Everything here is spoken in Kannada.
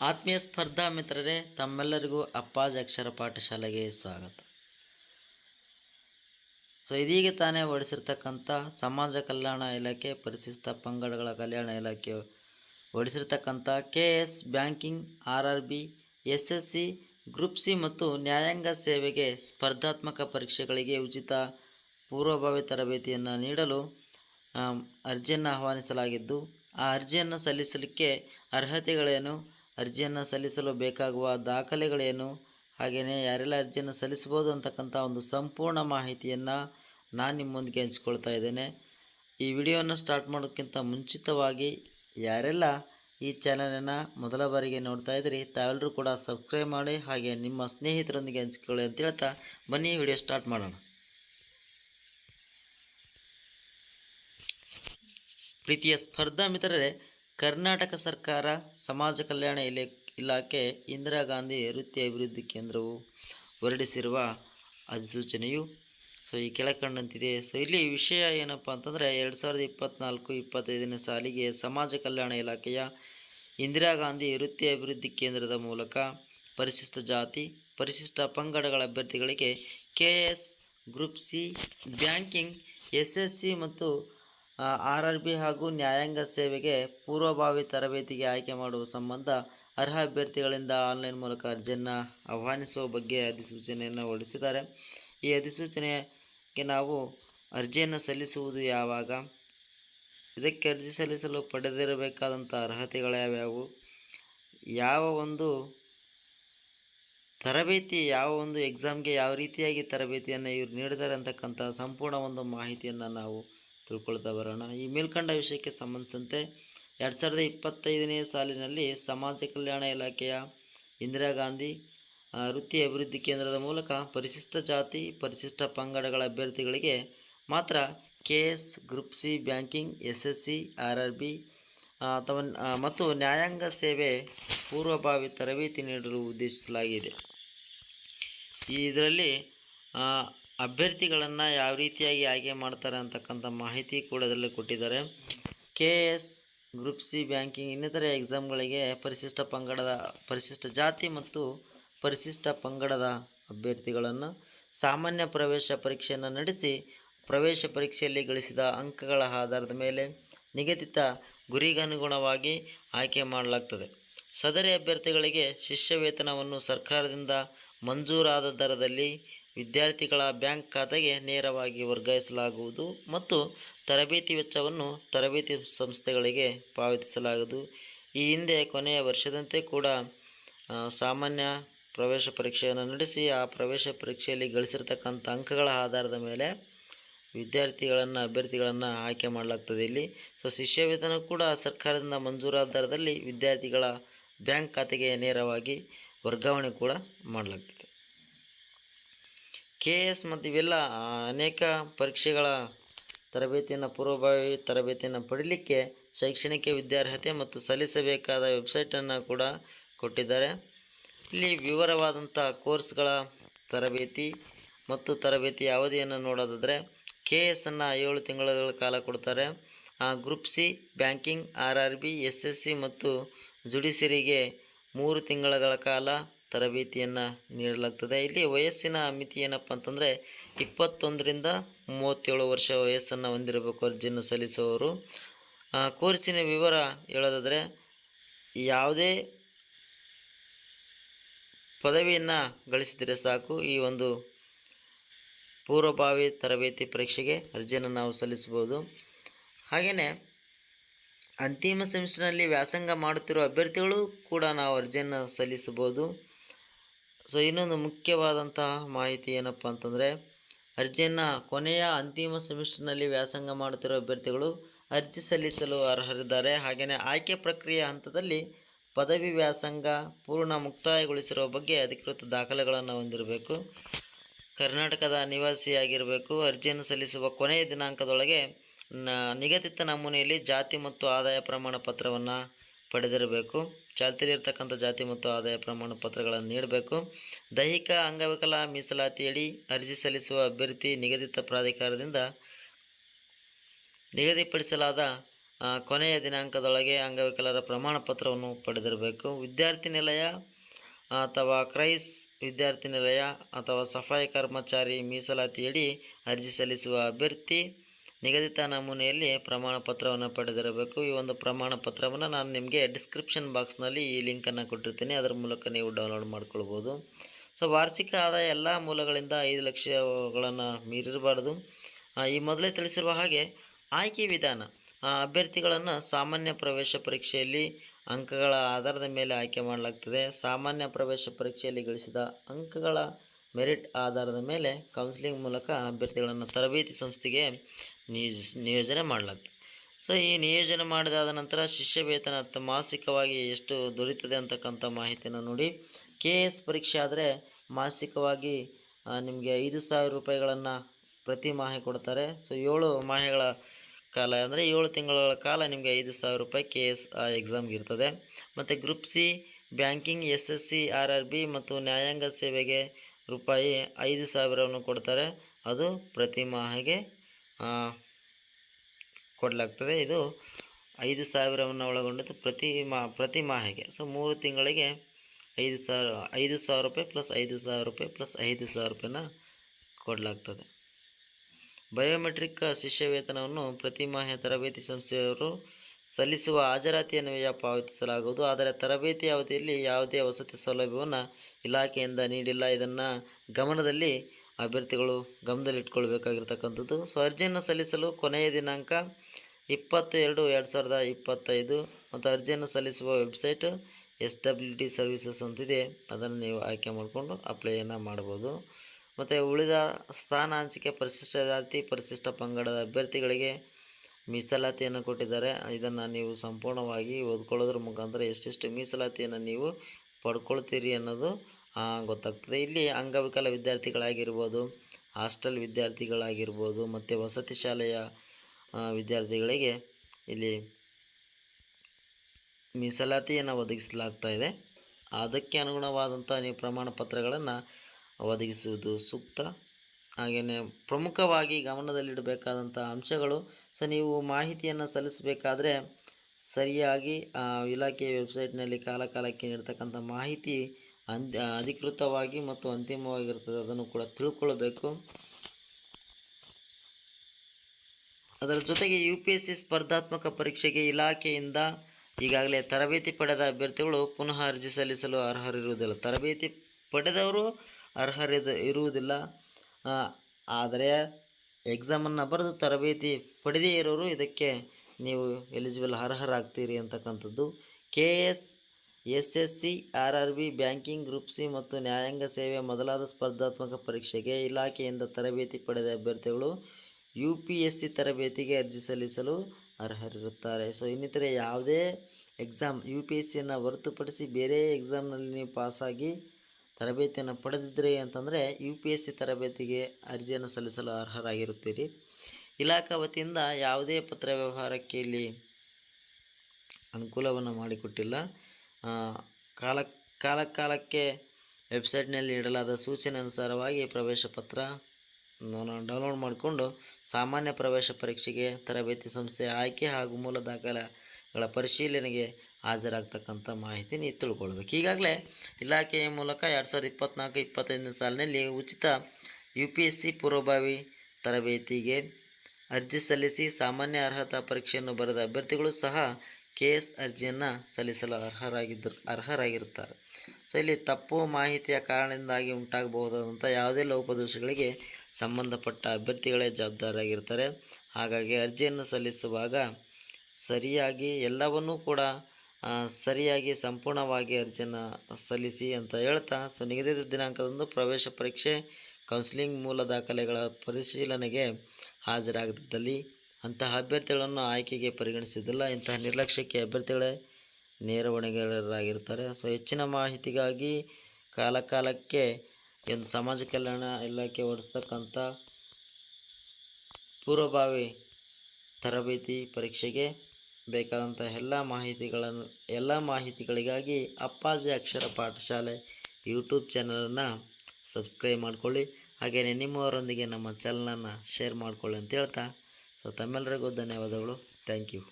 ಆತ್ಮೀಯ ಸ್ಪರ್ಧಾ ಮಿತ್ರರೇ, ತಮ್ಮೆಲ್ಲರಿಗೂ ಅಪ್ಪಾಜ್ ಅಕ್ಷರ ಪಾಠಶಾಲೆಗೆ ಸ್ವಾಗತ. ಸೊ, ಇದೀಗ ತಾನೇ ಓಡಿಸಿರ್ತಕ್ಕಂಥ ಸಮಾಜ ಕಲ್ಯಾಣ ಇಲಾಖೆ, ಪರಿಶಿಷ್ಟ ಪಂಗಡಗಳ ಕಲ್ಯಾಣ ಇಲಾಖೆ ಓಡಿಸಿರ್ತಕ್ಕಂಥ K S banking, R R B, S S C, group C ಮತ್ತು ನ್ಯಾಯಾಂಗ ಸೇವೆಗೆ ಸ್ಪರ್ಧಾತ್ಮಕ ಪರೀಕ್ಷೆಗಳಿಗೆ ಉಚಿತ ಪೂರ್ವಭಾವಿ ತರಬೇತಿಯನ್ನು ನೀಡಲು ಅರ್ಜಿಯನ್ನು ಆಹ್ವಾನಿಸಲಾಗಿದ್ದು, ಆ ಅರ್ಜಿಯನ್ನು ಸಲ್ಲಿಸಲಿಕ್ಕೆ ಅರ್ಹತೆಗಳೇನು? ಅರ್ಜಿಯನ್ನು ಸಲ್ಲಿಸಲು ಬೇಕಾಗುವ ದಾಖಲೆಗಳೇನು? ಹಾಗೆಯೇ ಯಾರೆಲ್ಲ ಅರ್ಜಿಯನ್ನು ಸಲ್ಲಿಸ್ಬೋದು ಅಂತಕ್ಕಂಥ ಒಂದು ಸಂಪೂರ್ಣ ಮಾಹಿತಿಯನ್ನು ನಾನು ನಿಮ್ಮೊಂದಿಗೆ ಹಂಚ್ಕೊಳ್ತಾ ಇದ್ದೇನೆ. ಈ ವಿಡಿಯೋವನ್ನು ಸ್ಟಾರ್ಟ್ ಮಾಡೋಕ್ಕಿಂತ ಮುಂಚಿತವಾಗಿ ಯಾರೆಲ್ಲ ಈ ಚಾನಲನ್ನು ಮೊದಲ ಬಾರಿಗೆ ನೋಡ್ತಾ ಇದ್ದೀರಿ, ತಾವೆಲ್ಲರೂ ಕೂಡ ಸಬ್ಸ್ಕ್ರೈಬ್ ಮಾಡಿ ಹಾಗೆ ನಿಮ್ಮ ಸ್ನೇಹಿತರೊಂದಿಗೆ ಹಂಚಿಕೊಳ್ಳಿ ಅಂತ ಹೇಳ್ತಾ ಬನ್ನಿ ವಿಡಿಯೋ ಸ್ಟಾರ್ಟ್ ಮಾಡೋಣ. ಪ್ರೀತಿಯ ಸ್ಪರ್ಧಾ ಮಿತ್ರರೇ ಕರ್ನಾಟಕ ಸರ್ಕಾರ ಸಮಾಜ ಕಲ್ಯಾಣ ಇಲೆ, ಇಲಾಖೆ ಇಂದಿರಾ ಗಾಂಧಿ ವೃತ್ತಿ ಅಭಿವೃದ್ಧಿ ಕೇಂದ್ರವು ಹೊರಡಿಸಿರುವ ಅಧಿಸೂಚನೆಯು, ಸೊ ಈ ಕೆಳಕಂಡಂತಿದೆ ಸೊ ಇಲ್ಲಿ ವಿಷಯ ಏನಪ್ಪ ಅಂತಂದರೆ, ಎರಡು ಸಾವಿರದ ಇಪ್ಪತ್ತ್ನಾಲ್ಕು ಇಪ್ಪತ್ತೈದನೇ ಸಾಲಿಗೆ ಸಮಾಜ ಕಲ್ಯಾಣ ಇಲಾಖೆಯ ಇಂದಿರಾ ಗಾಂಧಿ ವೃತ್ತಿ ಅಭಿವೃದ್ಧಿ ಕೇಂದ್ರದ ಮೂಲಕ ಪರಿಶಿಷ್ಟ ಜಾತಿ, ಪರಿಶಿಷ್ಟ ಪಂಗಡಗಳ ಅಭ್ಯರ್ಥಿಗಳಿಗೆ K S group C, banking, S S C ಮತ್ತು ಆರ್ ಆರ್ ಬಿ ಹಾಗೂ ನ್ಯಾಯಾಂಗ ಸೇವೆಗೆ ಪೂರ್ವಭಾವಿ ತರಬೇತಿಗೆ ಆಯ್ಕೆ ಮಾಡುವ ಸಂಬಂಧ ಅರ್ಹ ಅಭ್ಯರ್ಥಿಗಳಿಂದ ಆನ್ಲೈನ್ ಮೂಲಕ ಅರ್ಜಿಯನ್ನು ಆಹ್ವಾನಿಸುವ ಬಗ್ಗೆ ಅಧಿಸೂಚನೆಯನ್ನು ಹೊರಡಿಸಿದ್ದಾರೆ. ಈ ಅಧಿಸೂಚನೆಗೆ ನಾವು ಅರ್ಜಿಯನ್ನು ಸಲ್ಲಿಸುವುದು ಯಾವಾಗ, ಇದಕ್ಕೆ ಅರ್ಜಿ ಸಲ್ಲಿಸಲು ಪಡೆದಿರಬೇಕಾದಂಥ ಅರ್ಹತೆಗಳು ಯಾವ್ಯಾವು, ಯಾವ ಒಂದು ತರಬೇತಿ, ಯಾವ ಒಂದು ಎಕ್ಸಾಮ್ಗೆ ಯಾವ ರೀತಿಯಾಗಿ ತರಬೇತಿಯನ್ನು ಇವರು ನೀಡಿದ್ದಾರೆ ಅಂತಕ್ಕಂಥ ಸಂಪೂರ್ಣ ಒಂದು ಮಾಹಿತಿಯನ್ನು ನಾವು ತಿಳ್ಕೊಳ್ತಾ ಬರೋಣ ಈ ಮೇಲ್ಕಂಡ ವಿಷಯಕ್ಕೆ ಸಂಬಂಧಿಸಿದಂತೆ ಎರಡು ಸಾವಿರದ ಇಪ್ಪತ್ತೈದನೇ ಸಾಲಿನಲ್ಲಿ ಸಮಾಜ ಕಲ್ಯಾಣ ಇಲಾಖೆಯ ಇಂದಿರಾ ಗಾಂಧಿ ವೃತ್ತಿ ಅಭಿವೃದ್ಧಿ ಕೇಂದ್ರದ ಮೂಲಕ ಪರಿಶಿಷ್ಟ ಜಾತಿ, ಪರಿಶಿಷ್ಟ ಪಂಗಡಗಳ ಅಭ್ಯರ್ಥಿಗಳಿಗೆ ಮಾತ್ರ K S group C banking S S C R R B ಅಥವಾ ಮತ್ತು ನ್ಯಾಯಾಂಗ ಸೇವೆ ಪೂರ್ವಭಾವಿ ತರಬೇತಿ ನೀಡಲು ಉದ್ದೇಶಿಸಲಾಗಿದೆ. ಇದರಲ್ಲಿ ಅಭ್ಯರ್ಥಿಗಳನ್ನು ಯಾವ ರೀತಿಯಾಗಿ ಆಯ್ಕೆ ಮಾಡ್ತಾರೆ ಅಂತಕ್ಕಂಥ ಮಾಹಿತಿ ಕೂಡ ಅದರಲ್ಲಿ ಕೊಟ್ಟಿದ್ದಾರೆ. K S group C banking ಇನ್ನಿತರೆ ಎಕ್ಸಾಮ್ಗಳಿಗೆ ಪರಿಶಿಷ್ಟ ಪಂಗಡದ, ಪರಿಶಿಷ್ಟ ಜಾತಿ ಮತ್ತು ಪರಿಶಿಷ್ಟ ಪಂಗಡದ ಅಭ್ಯರ್ಥಿಗಳನ್ನು ಸಾಮಾನ್ಯ ಪ್ರವೇಶ ಪರೀಕ್ಷೆಯನ್ನು ನಡೆಸಿ ಪ್ರವೇಶ ಪರೀಕ್ಷೆಯಲ್ಲಿ ಗಳಿಸಿದ ಅಂಕಗಳ ಆಧಾರದ ಮೇಲೆ ನಿಗದಿತ ಗುರಿಗನುಗುಣವಾಗಿ ಆಯ್ಕೆ ಮಾಡಲಾಗ್ತದೆ. ಸದರಿ ಅಭ್ಯರ್ಥಿಗಳಿಗೆ ಶಿಷ್ಯ ವೇತನವನ್ನು ಸರ್ಕಾರದಿಂದ ಮಂಜೂರಾದ ದರದಲ್ಲಿ ವಿದ್ಯಾರ್ಥಿಗಳ ಬ್ಯಾಂಕ್ ಖಾತೆಗೆ ನೇರವಾಗಿ ವರ್ಗಾಯಿಸಲಾಗುವುದು ಮತ್ತು ತರಬೇತಿ ವೆಚ್ಚವನ್ನು ತರಬೇತಿ ಸಂಸ್ಥೆಗಳಿಗೆ ಪಾವತಿಸಲಾಗುವುದು ಈ ಹಿಂದೆ ಕೊನೆಯ ವರ್ಷದಂತೆ ಕೂಡ ಸಾಮಾನ್ಯ ಪ್ರವೇಶ ಪರೀಕ್ಷೆಯನ್ನು ನಡೆಸಿ ಆ ಪ್ರವೇಶ ಪರೀಕ್ಷೆಯಲ್ಲಿ ಗಳಿಸಿರ್ತಕ್ಕಂಥ ಅಂಕಗಳ ಆಧಾರದ ಮೇಲೆ ವಿದ್ಯಾರ್ಥಿಗಳನ್ನು, ಅಭ್ಯರ್ಥಿಗಳನ್ನು ಆಯ್ಕೆ ಮಾಡಲಾಗ್ತದೆ. ಇಲ್ಲಿ ಸೊ ಶಿಷ್ಯ ವೇತನ ಕೂಡ ಸರ್ಕಾರದಿಂದ ಮಂಜೂರಾದ ದರದಲ್ಲಿ ವಿದ್ಯಾರ್ಥಿಗಳ ಬ್ಯಾಂಕ್ ಖಾತೆಗೆ ನೇರವಾಗಿ ವರ್ಗಾವಣೆ ಕೂಡ ಮಾಡಲಾಗ್ತದೆ. ಕೆ ಎಸ್ ಮತ್ತು ಇವೆಲ್ಲ ಅನೇಕ ಪರೀಕ್ಷೆಗಳ ತರಬೇತಿಯನ್ನು, ಪೂರ್ವಭಾವಿ ತರಬೇತಿಯನ್ನು ಪಡೀಲಿಕ್ಕೆ ಶೈಕ್ಷಣಿಕ ವಿದ್ಯಾರ್ಹತೆ ಮತ್ತು ಸಲ್ಲಿಸಬೇಕಾದ ವೆಬ್ಸೈಟನ್ನು ಕೂಡ ಕೊಟ್ಟಿದ್ದಾರೆ. ಇಲ್ಲಿ ವಿವರವಾದಂಥ ಕೋರ್ಸ್ಗಳ ತರಬೇತಿ ಮತ್ತು ತರಬೇತಿ ಅವಧಿಯನ್ನು ನೋಡೋದಾದರೆ ಕೆ ಎಸ್ ಅನ್ನು ಏಳು ತಿಂಗಳ ಕಾಲ ಕೊಡ್ತಾರೆ. Group C banking, R R B, S S C ಮತ್ತು ಜುಡಿಷರಿಗೆ ಮೂರು ತಿಂಗಳ ಕಾಲ ತರಬೇತಿಯನ್ನು ನೀಡಲಾಗ್ತದೆ. ಇಲ್ಲಿ ವಯಸ್ಸಿನ ಮಿತಿ ಏನಪ್ಪ ಅಂತಂದರೆ ಇಪ್ಪತ್ತೊಂದರಿಂದ ಮೂವತ್ತೇಳು ವರ್ಷ ವಯಸ್ಸನ್ನು ಹೊಂದಿರಬೇಕು ಅರ್ಜಿಯನ್ನು ಸಲ್ಲಿಸುವವರು. ಕೋರ್ಸಿನ ವಿವರ ಹೇಳೋದಾದರೆ ಯಾವುದೇ ಪದವಿಯನ್ನು ಗಳಿಸಿದರೆ ಸಾಕು. ಈ ಒಂದು ಪೂರ್ವಭಾವಿ ತರಬೇತಿ ಪರೀಕ್ಷೆಗೆ ಅರ್ಜಿಯನ್ನು ನಾವು ಸಲ್ಲಿಸಬಹುದು. ಹಾಗೆಯೇ ಅಂತಿಮ ಸೆಮಿಸ್ಟರ್ನಲ್ಲಿ ವ್ಯಾಸಂಗ ಮಾಡುತ್ತಿರುವ ಅಭ್ಯರ್ಥಿಗಳು ಕೂಡ ನಾವು ಅರ್ಜಿಯನ್ನು ಸಲ್ಲಿಸಬಹುದು. ಸೊ ಇನ್ನೊಂದು ಮುಖ್ಯವಾದಂತಹ ಮಾಹಿತಿ ಏನಪ್ಪ ಅಂತಂದರೆ, ಅರ್ಜಿಯನ್ನು ಕೊನೆಯ ಅಂತಿಮ ಸೆಮಿಸ್ಟರ್ನಲ್ಲಿ ವ್ಯಾಸಂಗ ಮಾಡುತ್ತಿರುವ ಅಭ್ಯರ್ಥಿಗಳು ಅರ್ಜಿ ಸಲ್ಲಿಸಲು ಅರ್ಹರಿದ್ದಾರೆ. ಹಾಗೆಯೇ ಆಯ್ಕೆ ಪ್ರಕ್ರಿಯೆ ಹಂತದಲ್ಲಿ ಪದವಿ ವ್ಯಾಸಂಗ ಪೂರ್ಣ ಮುಕ್ತಾಯಗೊಳಿಸಿರುವ ಬಗ್ಗೆ ಅಧಿಕೃತ ದಾಖಲೆಗಳನ್ನು ಹೊಂದಿರಬೇಕು. ಕರ್ನಾಟಕದ ನಿವಾಸಿಯಾಗಿರಬೇಕು. ಅರ್ಜಿಯನ್ನು ಸಲ್ಲಿಸುವ ಕೊನೆಯ ದಿನಾಂಕದೊಳಗೆ ನಿಗದಿತ ನಮೂನೆಯಲ್ಲಿ ಜಾತಿ ಮತ್ತು ಆದಾಯ ಪ್ರಮಾಣ ಪತ್ರವನ್ನು ಪಡೆದಿರಬೇಕು. ಚಾಲ್ತಿಯಲ್ಲಿರ್ತಕ್ಕಂಥ ಜಾತಿ ಮತ್ತು ಆದಾಯ ಪ್ರಮಾಣ ಪತ್ರಗಳನ್ನು ನೀಡಬೇಕು. ದೈಹಿಕ ಅಂಗವಿಕಲ ಮೀಸಲಾತಿಯಡಿ ಅರ್ಜಿ ಸಲ್ಲಿಸುವ ಅಭ್ಯರ್ಥಿ ನಿಗದಿತ ಪ್ರಾಧಿಕಾರದಿಂದ ನಿಗದಿಪಡಿಸಲಾದ ಕೊನೆಯ ದಿನಾಂಕದೊಳಗೆ ಅಂಗವಿಕಲರ ಪ್ರಮಾಣ ಪತ್ರವನ್ನು ಪಡೆದಿರಬೇಕು. ವಿದ್ಯಾರ್ಥಿ ನಿಲಯ ಅಥವಾ ಕ್ರೈಸ್ ವಿದ್ಯಾರ್ಥಿ ನಿಲಯ ಅಥವಾ ಸಫಾಯಿ ಕರ್ಮಚಾರಿ ಮೀಸಲಾತಿಯಡಿ ಅರ್ಜಿ ಸಲ್ಲಿಸುವ ಅಭ್ಯರ್ಥಿ ನಿಗದಿತ ನಮೂನೆಯಲ್ಲಿ ಪ್ರಮಾಣ ಪತ್ರವನ್ನು ಪಡೆದಿರಬೇಕು. ಈ ಒಂದು ಪ್ರಮಾಣ ಪತ್ರವನ್ನು ನಾನು ನಿಮಗೆ ಡಿಸ್ಕ್ರಿಪ್ಷನ್ ಬಾಕ್ಸ್ನಲ್ಲಿ ಈ ಲಿಂಕನ್ನು ಕೊಟ್ಟಿರ್ತೀನಿ. ಅದರ ಮೂಲಕ ನೀವು ಡೌನ್ಲೋಡ್ ಮಾಡ್ಕೊಳ್ಬೋದು. ಸೊ ವಾರ್ಷಿಕ ಆದಾಯ ಎಲ್ಲ ಮೂಲಗಳಿಂದ ಐದು ಲಕ್ಷಗಳನ್ನು ಮೀರಿರಬಾರ್ದು. ಈ ಮೊದಲೇ ತಿಳಿಸಿರುವ ಹಾಗೆ ಆಯ್ಕೆ ವಿಧಾನ ಅಭ್ಯರ್ಥಿಗಳನ್ನು ಸಾಮಾನ್ಯ ಪ್ರವೇಶ ಪರೀಕ್ಷೆಯಲ್ಲಿ ಅಂಕಗಳ ಆಧಾರದ ಮೇಲೆ ಆಯ್ಕೆ ಮಾಡಲಾಗ್ತದೆ. ಸಾಮಾನ್ಯ ಪ್ರವೇಶ ಪರೀಕ್ಷೆಯಲ್ಲಿ ಗಳಿಸಿದ ಅಂಕಗಳ ಮೆರಿಟ್ ಆಧಾರದ ಮೇಲೆ ಕೌನ್ಸಿಲಿಂಗ್ ಮೂಲಕ ಅಭ್ಯರ್ಥಿಗಳನ್ನು ತರಬೇತಿ ಸಂಸ್ಥೆಗೆ ನಿಯೋಜಿಸ್ ನಿಯೋಜನೆ ಮಾಡಲಾಗ್ತದೆ. ಸೊ, ಈ ನಿಯೋಜನೆ ಮಾಡಿದಾದ ನಂತರ ಶಿಷ್ಯ ವೇತನ ಮಾಸಿಕವಾಗಿ ಎಷ್ಟು ದೊರೀತದೆ ಅಂತಕ್ಕಂಥ ಮಾಹಿತಿಯನ್ನು ನೋಡಿ. ಕೆ ಎಸ್ ಪರೀಕ್ಷೆ ಆದರೆ ಮಾಸಿಕವಾಗಿ ನಿಮಗೆ ಐದು ಸಾವಿರ ರೂಪಾಯಿಗಳನ್ನು ಪ್ರತಿ ಮಾಹೆ ಕೊಡ್ತಾರೆ. ಸೊ, ಏಳು ಮಾಹೆಗಳ ಕಾಲ, ಅಂದರೆ ಏಳು ತಿಂಗಳ ಕಾಲ ನಿಮಗೆ ಐದು ಸಾವಿರ ರೂಪಾಯಿ ಕೆ ಎಸ್ ಎಕ್ಸಾಮ್ಗೆ ಇರ್ತದೆ. ಮತ್ತು group C, banking S S C R R B ಮತ್ತು ನ್ಯಾಯಾಂಗ ಸೇವೆಗೆ ರೂಪಾಯಿ ಐದು ಸಾವಿರವನ್ನು ಕೊಡ್ತಾರೆ. ಅದು ಪ್ರತಿ ಮಾಹೆಗೆ ಕೊಡಲಾಗ್ತದೆ. ಇದು ಐದು ಸಾವಿರವನ್ನು ಒಳಗೊಂಡಿದ್ದು ಪ್ರತಿ ಮಾ, ಪ್ರತಿ ಮಾಹೆಗೆ. ಸೊ ಮೂರು ತಿಂಗಳಿಗೆ ಐದು ಸಾವಿರ ಐದು ಸಾವಿರ ರೂಪಾಯಿ ಪ್ಲಸ್ ಐದು ಸಾವಿರ ರೂಪಾಯಿ ಪ್ಲಸ್ ಐದು ಸಾವಿರ ರೂಪಾಯಿನ ಕೊಡಲಾಗ್ತದೆ. ಬಯೋಮೆಟ್ರಿಕ್ ಶಿಷ್ಯವೇತನವನ್ನು ಪ್ರತಿ ಮಾಹೆ ತರಬೇತಿ ಸಂಸ್ಥೆಯವರು ಸಲ್ಲಿಸುವ ಹಾಜರಾತಿಯನ್ನು ಪಾವತಿಸಲಾಗುವುದು? ಆದರೆ ತರಬೇತಿ ಅವಧಿಯಲ್ಲಿ ಯಾವುದೇ ವಸತಿ ಸೌಲಭ್ಯವನ್ನು ಇಲಾಖೆಯಿಂದ ನೀಡಿಲ್ಲ. ಇದನ್ನು ಗಮನದಲ್ಲಿ ಅಭ್ಯರ್ಥಿಗಳು ಗಮನದಲ್ಲಿಟ್ಕೊಳ್ಬೇಕಾಗಿರ್ತಕ್ಕಂಥದ್ದು ಸೊ ಅರ್ಜಿಯನ್ನು ಸಲ್ಲಿಸಲು ಕೊನೆಯ ದಿನಾಂಕ ಇಪ್ಪತ್ತು ಎರಡು ಎರಡು ಸಾವಿರದ ಇಪ್ಪತ್ತೈದು ಮತ್ತು ಅರ್ಜಿಯನ್ನು ಸಲ್ಲಿಸುವ website S W D services ಅಂತಿದೆ. ಅದನ್ನು ನೀವು ಆಯ್ಕೆ ಮಾಡಿಕೊಂಡು ಅಪ್ಲೈಯನ್ನು ಮಾಡ್ಬೋದು ಮತ್ತು ಉಳಿದ ಸ್ಥಾನ ಹಂಚಿಕೆ ಪರಿಶಿಷ್ಟ ಜಾತಿ, ಪರಿಶಿಷ್ಟ ಪಂಗಡದ ಅಭ್ಯರ್ಥಿಗಳಿಗೆ ಮೀಸಲಾತಿಯನ್ನು ಕೊಟ್ಟಿದ್ದಾರೆ. ಇದನ್ನು ನೀವು ಸಂಪೂರ್ಣವಾಗಿ ಓದ್ಕೊಳ್ಳೋದ್ರ ಮುಖಾಂತರ ಎಷ್ಟೆಷ್ಟು ಮೀಸಲಾತಿಯನ್ನು ನೀವು ಪಡ್ಕೊಳ್ತೀರಿ ಅನ್ನೋದು ಗೊತ್ತಾಗ್ತದೆ. ಇಲ್ಲಿ ಅಂಗವಿಕಲ ವಿದ್ಯಾರ್ಥಿಗಳಾಗಿರ್ಬೋದು, ಹಾಸ್ಟೆಲ್ ವಿದ್ಯಾರ್ಥಿಗಳಾಗಿರ್ಬೋದು, ಮತ್ತು ವಸತಿ ಶಾಲೆಯ ವಿದ್ಯಾರ್ಥಿಗಳಿಗೆ ಇಲ್ಲಿ ಮೀಸಲಾತಿಯನ್ನು ಒದಗಿಸಲಾಗ್ತಾ ಇದೆ. ಅದಕ್ಕೆ ಅನುಗುಣವಾದಂಥ ನೀವು ಪ್ರಮಾಣ ಪತ್ರಗಳನ್ನು ಒದಗಿಸುವುದು ಸೂಕ್ತ. ಹಾಗೆಯೇ ಪ್ರಮುಖವಾಗಿ ಗಮನದಲ್ಲಿಡಬೇಕಾದಂಥ ಅಂಶಗಳು. ಸೊ ನೀವು ಮಾಹಿತಿಯನ್ನು ಸಲ್ಲಿಸಬೇಕಾದ್ರೆ ಸರಿಯಾಗಿ ಇಲಾಖೆಯ ವೆಬ್ಸೈಟ್ನಲ್ಲಿ ಕಾಲ ಕಾಲಕ್ಕೆ ನೀಡ್ತಕ್ಕಂಥ ಮಾಹಿತಿ ಅಧಿಕೃತವಾಗಿ ಮತ್ತು ಅಂತಿಮವಾಗಿರ್ತದೆ ಅದನ್ನು ಕೂಡ ತಿಳ್ಕೊಳ್ಬೇಕು. ಅದರ ಜೊತೆಗೆ ಯು ಪಿ ಎಸ್ ಸಿ ಸ್ಪರ್ಧಾತ್ಮಕ ಪರೀಕ್ಷೆಗೆ ಇಲಾಖೆಯಿಂದ ಈಗಾಗಲೇ ತರಬೇತಿ ಪಡೆದ ಅಭ್ಯರ್ಥಿಗಳು ಪುನಃ ಅರ್ಜಿ ಸಲ್ಲಿಸಲು ಅರ್ಹರಿರುವುದಿಲ್ಲ. ತರಬೇತಿ ಪಡೆದವರು ಅರ್ಹರಿದ, ಇರುವುದಿಲ್ಲ. ಆದರೆ ಎಕ್ಸಾಮನ್ನು ಬರೆದು ತರಬೇತಿ ಪಡೆದೇ ಇರೋರು ಇದಕ್ಕೆ ನೀವು ಎಲಿಜಿಬಲ್ ಅರ್ಹರಾಗ್ತೀರಿ ಅಂತಕ್ಕಂಥದ್ದು. K S S S C R R B banking, group C ಮತ್ತು ನ್ಯಾಯಾಂಗ ಸೇವೆ ಮೊದಲಾದ ಸ್ಪರ್ಧಾತ್ಮಕ ಪರೀಕ್ಷೆಗೆ ಇಲಾಖೆಯಿಂದ ತರಬೇತಿ ಪಡೆದ ಅಭ್ಯರ್ಥಿಗಳು ಯು ಪಿ ಎಸ್ ಸಿ ತರಬೇತಿಗೆ ಅರ್ಜಿ ಸಲ್ಲಿಸಲು ಅರ್ಹರಿರುತ್ತಾರೆ. ಸೊ, ಇನ್ನಿತರೆ ಯಾವುದೇ ಎಕ್ಸಾಮ್ ಯು ಪಿ ಎಸ್ ಸಿಯನ್ನು ಹೊರತುಪಡಿಸಿ ಬೇರೆ ಎಕ್ಸಾಮ್ನಲ್ಲಿ ನೀವು ಪಾಸಾಗಿ ತರಬೇತಿಯನ್ನು ಪಡೆದಿದ್ದರೆ ಅಂತಂದರೆ ಯು ಪಿ ಎಸ್ ಸಿ ತರಬೇತಿಗೆ ಅರ್ಜಿಯನ್ನು ಸಲ್ಲಿಸಲು ಅರ್ಹರಾಗಿರುತ್ತೀರಿ. ಇಲಾಖಾ ವತಿಯಿಂದ ಯಾವುದೇ ಪತ್ರ ವ್ಯವಹಾರಕ್ಕೆ ಇಲ್ಲಿ ಅನುಕೂಲವನ್ನು ಮಾಡಿಕೊಟ್ಟಿಲ್ಲ. ಕಾಲ ಕಾಲ ಕಾಲಕ್ಕೆ ವೆಬ್ಸೈಟ್ನಲ್ಲಿ ಇಡಲಾದ ಸೂಚನೆ ಅನುಸಾರವಾಗಿ ಪ್ರವೇಶ ಪತ್ರ ಡೌನ್ಲೋಡ್ ಮಾಡಿಕೊಂಡು ಸಾಮಾನ್ಯ ಪ್ರವೇಶ ಪರೀಕ್ಷೆಗೆ ತರಬೇತಿ ಸಂಸ್ಥೆ ಆಯ್ಕೆ ಹಾಗೂ ಮೂಲ ದಾಖಲೆಗಳ ಪರಿಶೀಲನೆಗೆ ಹಾಜರಾಗ್ತಕ್ಕಂಥ ಮಾಹಿತಿ ನೀವು ತಿಳ್ಕೊಳ್ಬೇಕು. ಈಗಾಗಲೇ ಇಲಾಖೆಯ ಮೂಲಕ ಎರಡು ಸಾವಿರದ ಇಪ್ಪತ್ತ್ನಾಲ್ಕು ಇಪ್ಪತ್ತೈದನೇ ಸಾಲಿನಲ್ಲಿ ಉಚಿತ ಯು ಪಿ ಎಸ್ ಸಿ ಪೂರ್ವಭಾವಿ ತರಬೇತಿಗೆ ಅರ್ಜಿ ಸಲ್ಲಿಸಿ ಸಾಮಾನ್ಯ ಅರ್ಹತಾ ಪರೀಕ್ಷೆಯನ್ನು ಬರೆದ ಅಭ್ಯರ್ಥಿಗಳು ಸಹ ಕೆ ಎಸ್ ಅರ್ಜಿಯನ್ನು ಸಲ್ಲಿಸಲು ಅರ್ಹರಾಗಿದ್ದರು ಅರ್ಹರಾಗಿರುತ್ತಾರೆ. ಸೊ, ಇಲ್ಲಿ ತಪ್ಪು ಮಾಹಿತಿಯ ಕಾರಣದಿಂದಾಗಿ ಉಂಟಾಗಬಹುದಾದಂಥ ಯಾವುದೇ ಲೋಪದೋಷಗಳಿಗೆ ಸಂಬಂಧಪಟ್ಟ ಅಭ್ಯರ್ಥಿಗಳೇ ಜವಾಬ್ದಾರಿಯಾಗಿರ್ತಾರೆ ಹಾಗಾಗಿ ಅರ್ಜಿಯನ್ನು ಸಲ್ಲಿಸುವಾಗ ಸರಿಯಾಗಿ ಎಲ್ಲವನ್ನೂ ಕೂಡ ಸರಿಯಾಗಿ ಸಂಪೂರ್ಣವಾಗಿ ಅರ್ಜಿಯನ್ನು ಸಲ್ಲಿಸಿ ಅಂತ ಹೇಳ್ತಾ ಸೊ ನಿಗದಿತ ದಿನಾಂಕದಂದು ಪ್ರವೇಶ ಪರೀಕ್ಷೆ ಕೌನ್ಸಿಲಿಂಗ್ ಮೂಲ ದಾಖಲೆಗಳ ಪರಿಶೀಲನೆಗೆ ಹಾಜರಾಗದಿದ್ದಲ್ಲಿ ಅಂತಹ ಅಭ್ಯರ್ಥಿಗಳನ್ನು ಆಯ್ಕೆಗೆ ಪರಿಗಣಿಸುವುದಿಲ್ಲ ಇಂತಹ ನಿರ್ಲಕ್ಷ್ಯಕ್ಕೆ ಅಭ್ಯರ್ಥಿಗಳೇ ನೇರ ಹೊಣೆಗಾರರಾಗಿರ್ತಾರೆ ಸೊ ಹೆಚ್ಚಿನ ಮಾಹಿತಿಗಾಗಿ ಕಾಲಕಾಲಕ್ಕೆ ಒಂದು ಸಮಾಜ ಕಲ್ಯಾಣ ಇಲಾಖೆ ಹೊಡಿಸ್ತಕ್ಕಂಥ ಪೂರ್ವಭಾವಿ ತರಬೇತಿ ಪರೀಕ್ಷೆಗೆ ಬೇಕಾದಂಥ ಎಲ್ಲ ಮಾಹಿತಿಗಳನ್ನು, ಎಲ್ಲ ಮಾಹಿತಿಗಳಿಗಾಗಿ ಅಪ್ಪಾಜಿ ಅಕ್ಷರ ಪಾಠಶಾಲೆ ಯೂಟ್ಯೂಬ್ ಚಾನಲನ್ನು ಸಬ್ಸ್ಕ್ರೈಬ್ ಮಾಡಿಕೊಳ್ಳಿ. ಹಾಗೆಯೇ ನಿಮ್ಮವರೊಂದಿಗೆ ನಮ್ಮ ಚಾನಲನ್ನು ಶೇರ್ ಮಾಡಿಕೊಳ್ಳಿ ಅಂತ ಹೇಳ್ತಾ ಸೊ ತಮ್ಮೆಲ್ಲರಿಗೂ ಧನ್ಯವಾದಗಳು. Thank you.